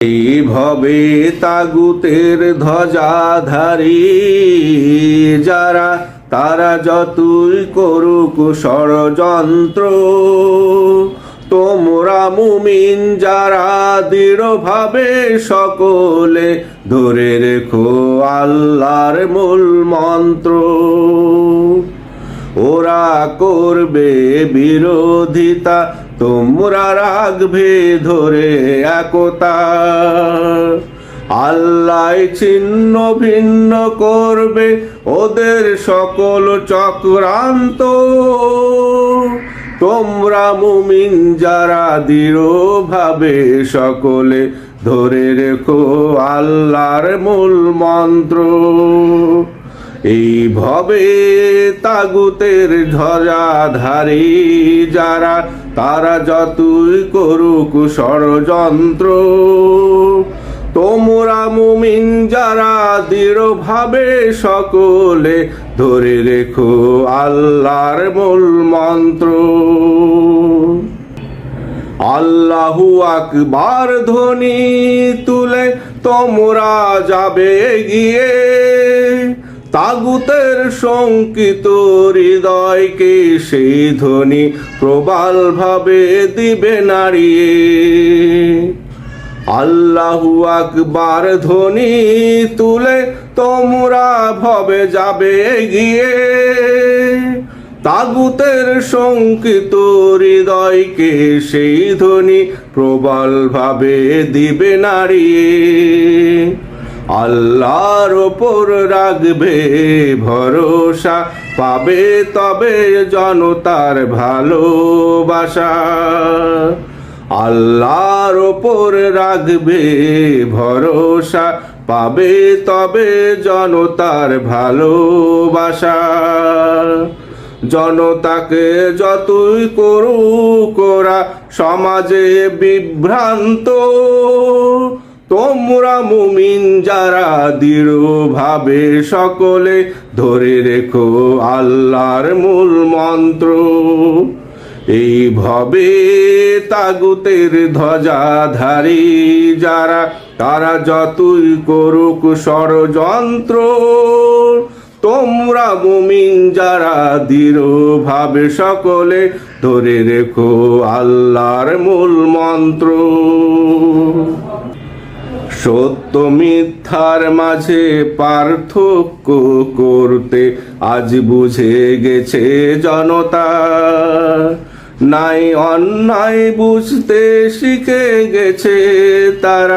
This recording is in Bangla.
এইভাবে তাগুতের ধ্বজাধারী যারা, তারা যতই করুক ষড়যন্ত্র। তোমরা মুমিন যারা, দৃঢ়ভাবে সকলে ধরে রেখো আল্লাহর মূল মন্ত্র। ওরা করবে বিরোধিতা তোমরা রাখবে ধরে একতা আল্লাহ ছিন্ন ভিন্ন করবে ওদের সকল চক্রান্ত তোমরা মুমিন যারা দৃঢ়ভাবে সকলে ধরে রেখো আল্লাহর মূল মন্ত্র এইভাবে তাগুতের ধ্বজাধারী যারা, তারা যতই করুক ষড়যন্ত্র। তোমরা মুমিন যারা, দৃঢ়ভাবে সকলে ধরে রেখো আল্লাহর মূল মন্ত্র। আল্লাহু আকবার ধ্বনি তুলে তোমরা যাবে গিয়ে তাগুতের শঙ্কিত হৃদয়কে সেই ধ্বনি প্রবাল ভাবে দিবে নাড়িয়ে। আল্লাহু আকবার ধ্বনি তুলে তোমরা ভবে যাবে গিয়ে। তাগুতের শঙ্কিত হৃদয়কে সেই ধ্বনি প্রবল ভাবে দিবে নাড়িয়ে। আল্লাহর ওপর রাখবে ভরসা, পাবে তবে জনতার ভালোবাসা। আল্লাহর ওপর রাখবে ভরসা, পাবে তবে জনতার ভালোবাসা। জনতাকে যতই করুক ওরা, সমাজে বিভ্রান্ত তোমরা মুমিন যারা দৃঢ়ভাবে সকলে ধরে রেখো আল্লাহর মূল মন্ত্র। এইভাবে তাগুতের ধ্বজাধারী যারা, তারা যতই করুক ষড়যন্ত্র, তোমরা মুমিন যারা দৃঢ়ভাবে সকলে ধরে রেখো আল্লাহর মূল মন্ত্র। সত্য মিথ্যার মাঝে পার্থক্য করতে আজ বুঝে গেছে জনতা। নাই অন্যায় বুঝতে শিখে গেছে তারা।